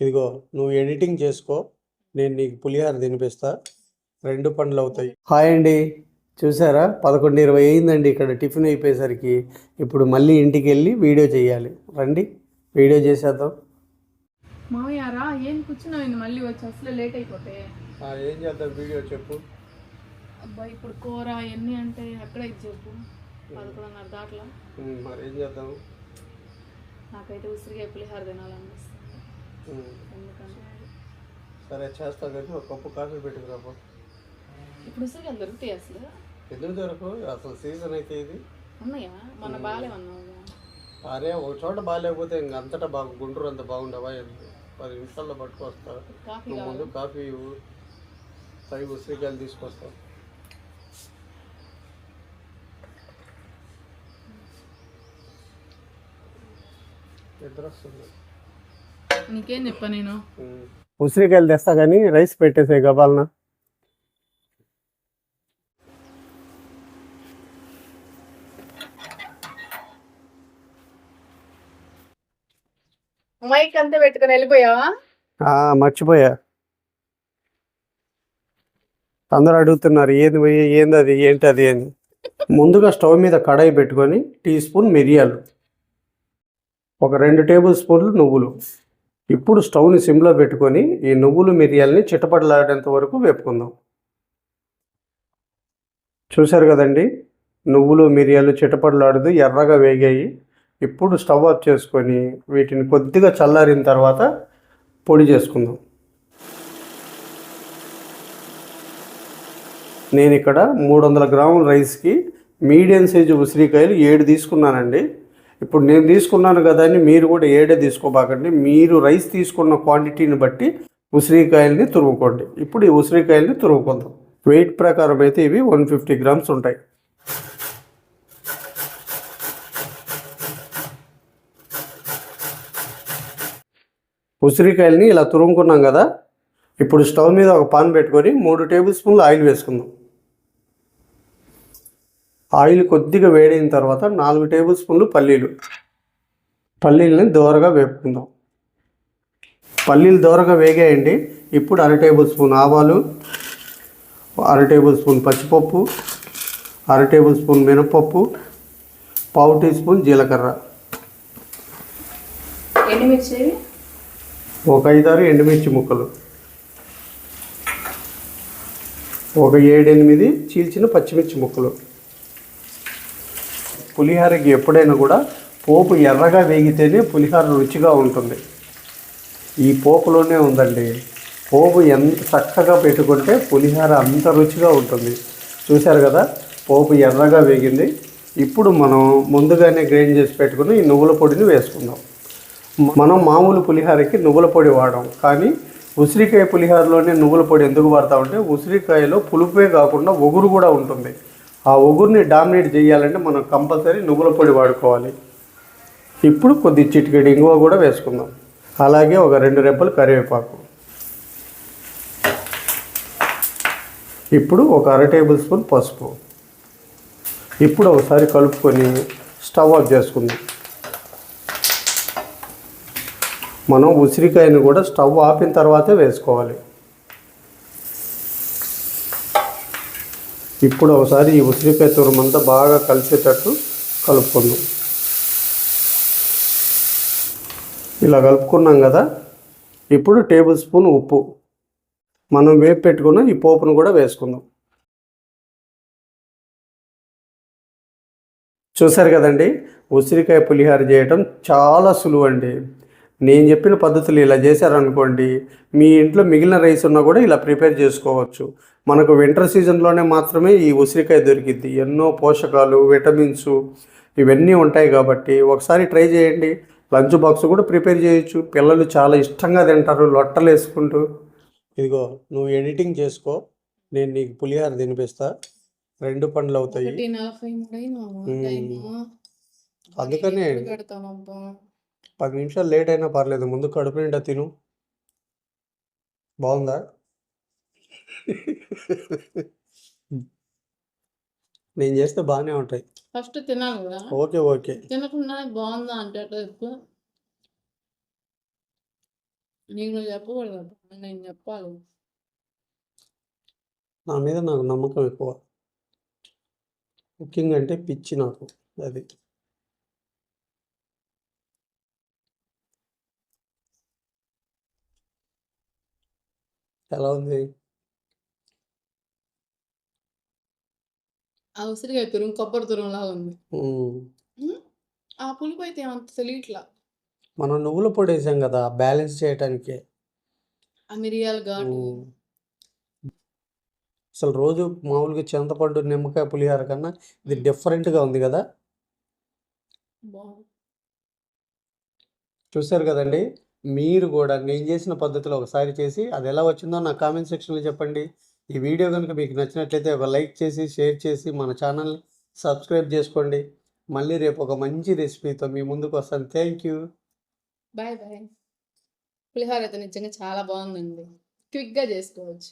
ఇదిగో నువ్వు ఎడిటింగ్ చేసుకో నేను నీకు పులిహార తినిపిస్తా. రెండు పనులు అవుతాయి. హాయ్ అండి. చూసారా? పదకొండు ఇరవై అయిందండి ఇక్కడ టిఫిన్ అయిపోయేసరికి. ఇప్పుడు మళ్ళీ ఇంటికి వెళ్ళి వీడియో చేయాలి రండి వీడియో చేసేద్దాం. మామయ్యారా ఏం కూర్చున్నావు మళ్ళీ వచ్చి అసలు లేట్ అయిపోతే. ఏం చేద్దాం? వీడియో చెప్పు. అబ్బా ఇప్పుడు కూర ఎన్ని అంటే ఎక్కడ ఇది చెప్పు. పదకొండున్నర దాట్లా. మరి ఏం చేద్దాం? నాకైతే ఉసిరిగా పులిహార తినాలనిపిస్తుంది. సరే చేస్తా కానీ ఒక కప్పు కాఫీ పెట్టుకురాపో ఇప్పుడు ఉసిరిగా దొరుకుతాయి అసలు? ఎందుకు దొరకు అసలు సీజన్ అయితే ఇది. ఉన్నాయా? మొన్న బాగాలేమన్నావు అరే ఒక చోట బాగాలేకపోతే ఇంక అంతటా బాగా గుంటూరు అంత బాగుండవా? పది నిమిషాల్లో పట్టుకొస్తా. కాఫీ నువ్వు ముందు కాఫీ ఇవ్వు. తగి ఉసిరికాయలు తీసుకొస్తా. నిద్ర వస్తుంది. నీకేం చెప్పా నేను? ఉసిరికాయలు తెస్తా కానీ రైస్ పెట్టేసే గబాలన మైక్ అంతా పెట్టుకొని వెళ్ళిపోయావా? మర్చిపోయా. అందరూ అడుగుతున్నారు ఏంది పోయి ఏంది అది ఏంటి అది అని. ముందుగా స్టవ్ మీద కడాయి పెట్టుకొని టీ స్పూన్ మిరియాలు. ఒక రెండు టేబుల్ స్పూన్లు నువ్వులు. ఇప్పుడు స్టవ్ని సిమ్లో పెట్టుకొని ఈ నువ్వులు మిరియాలని చిటపటలాడేంత వరకు వేపుకుందాం. చూశారు కదండి? నువ్వులు మిరియాలు చిటపటలాడుతూ ఎర్రగా వేగాయి. ఇప్పుడు స్టవ్ ఆఫ్ చేసుకొని వీటిని కొద్దిగా చల్లారిన తర్వాత పొడి చేసుకుందాం. నేను ఇక్కడ మూడు వందల గ్రాముల రైస్కి మీడియం సైజు ఉసిరికాయలు ఏడు తీసుకున్నానండి. ఇప్పుడు నేను తీసుకున్నాను కదా అని మీరు కూడా ఏడే తీసుకోబాకండి. మీరు రైస్ తీసుకున్న క్వాంటిటీని బట్టి ఉసిరికాయల్ని తురుముకోండి. ఇప్పుడు ఈ ఉసిరికాయల్ని తురుముకుందాం. వెయిట్ ప్రకారం అయితే ఇవి వన్ ఫిఫ్టీ గ్రామ్స్ ఉంటాయి. ఉసిరికాయల్ని ఇలా తురుముకున్నాం కదా. ఇప్పుడు స్టవ్ మీద ఒక పాన్ పెట్టుకొని మూడు టేబుల్ స్పూన్లు ఆయిల్ వేసుకుందాం. ఆయిల్ కొద్దిగా వేడైన తర్వాత నాలుగు టేబుల్ స్పూన్లు పల్లీలు. పల్లీలని దోరగా వేపుకుందాం. పల్లీలు దోరగా వేగాయండి. ఇప్పుడు అర టేబుల్ స్పూన్ ఆవాలు అర టేబుల్ స్పూన్ పచ్చిపప్పు అర టేబుల్ స్పూన్ మినపప్పు పావు టీ స్పూన్ జీలకర్ర. ఒక ఐదారు ఎండుమిర్చి ముక్కలు. ఒక ఏడెనిమిది చీల్చిన పచ్చిమిర్చి ముక్కలు. పులిహోరకి ఎప్పుడైనా కూడా పోపు ఎర్రగా వేగితేనే పులిహోర రుచిగా ఉంటుంది. ఈ పోపులోనే ఉందండి. పోపు ఎంత చక్కగా పెట్టుకుంటే పులిహోర అంత రుచిగా ఉంటుంది. చూశారు కదా? పోపు ఎర్రగా వేగింది. ఇప్పుడు మనం ముందుగానే గ్రైండ్ చేసి పెట్టుకుని ఈ నువ్వుల పొడిని వేసుకుందాం. మనం మామూలు పులిహోరకి నువ్వుల పొడి వాడాం కానీ ఉసిరికాయ పులిహోరలోనే నువ్వుల పొడి ఎందుకు వాడతామంటే ఉసిరికాయలో పులుపే కాకుండా ఒగురు కూడా ఉంటుంది. ఆ ఒగురుని డామినేట్ చేయాలంటే మనం కంపల్సరీ నువ్వుల పొడి వాడుకోవాలి. ఇప్పుడు కొద్ది చిటికెడు ఇంగువ కూడా వేసుకుందాం. అలాగే ఒక రెండు రెబ్బలు కరివేపాకు. ఇప్పుడు ఒక అర టేబుల్ స్పూన్ పసుపు. ఇప్పుడు ఒకసారి కలుపుకొని స్టవ్ ఆఫ్ చేసుకుందాం. మనం ఉసిరికాయని కూడా స్టవ్ ఆపిన తర్వాతే వేసుకోవాలి. ఇప్పుడు ఒకసారి ఈ ఉసిరికాయ తురమంతా బాగా కలిసేటట్టు కలుపుకుందాం. ఇలా కలుపుకున్నాం కదా ఇప్పుడు టేబుల్ స్పూన్ ఉప్పు. మనం వేపు పెట్టుకున్న ఈ పోపును కూడా వేసుకుందాం. చూసారు కదండి ఉసిరికాయ పులిహోర చేయటం చాలా సులువు అండి నేను చెప్పిన పద్ధతులు ఇలా చేశారనుకోండి మీ ఇంట్లో మిగిలిన రైస్ ఉన్నా కూడా ఇలా ప్రిపేర్ చేసుకోవచ్చు. మనకు వింటర్ సీజన్లోనే మాత్రమే ఈ ఉసిరికాయ దొరికిద్ది. ఎన్నో పోషకాలు విటమిన్స్ ఇవన్నీ ఉంటాయి కాబట్టి ఒకసారి ట్రై చేయండి. లంచ్ బాక్స్ కూడా ప్రిపేర్ చేయొచ్చు. పిల్లలు చాలా ఇష్టంగా తింటారు లొట్టలు వేసుకుంటూ. ఇదిగో నువ్వు ఎడిటింగ్ చేసుకో. నేను నీకు పులిహోర తినిపిస్తా. రెండు పనులు అవుతాయి. అందుకనే పది నిమిషాలు లేట్ అయినా పర్లేదు ముందు కడుపు నిండా తిను. బాగుందా? నేను చేస్తే బాగానే ఉంటాయి. ఫస్ట్ తినాలి కదా? Okay okay. తినకుండా బాగుందా అంటే నీకు నువ్వు చెప్పకూడదు. నేను చెప్పాలి. నా మీద నాకు నమ్మకం ఎక్కువ. కుకింగ్ అంటే పిచ్చి నాకు అది. ఎలా ఉంది. ఉసిరికాయ తురుము కొబ్బరి తురుములా ఉంది. ఉమ్. ఉమ్, ఆ పులుపు అయితే అంత తెలియట్లా. మనం నువ్వుల పొడి వేసాం కదా బ్యాలెన్స్ చేయటానికి. ఆ మిరియాల ఘాటు. ఉమ్. అసలు రోజు మామూలుగా చింతపండు నిమ్మకాయ పులిహోర కన్నా ఇది డిఫరెంట్గా ఉంది కదా. బాగుంది చూశారు కదండి? మీరు కూడా నేను చేసిన పద్ధతిలో ఒకసారి చేసి అది ఎలా వచ్చిందో నా కామెంట్ సెక్షన్లో చెప్పండి. ఈ వీడియో కనుక మీకు నచ్చినట్లయితే ఒక లైక్ చేసి షేర్ చేసి మన ఛానల్ సబ్స్క్రైబ్ చేసుకోండి. మళ్ళీ రేపు ఒక మంచి రెసిపీతో మీ ముందుకు వస్తాను. Thank you. Bye bye. పులిహోర అయితే నిజంగా చాలా బాగుందండి. క్విక్గా చేసుకోవచ్చు.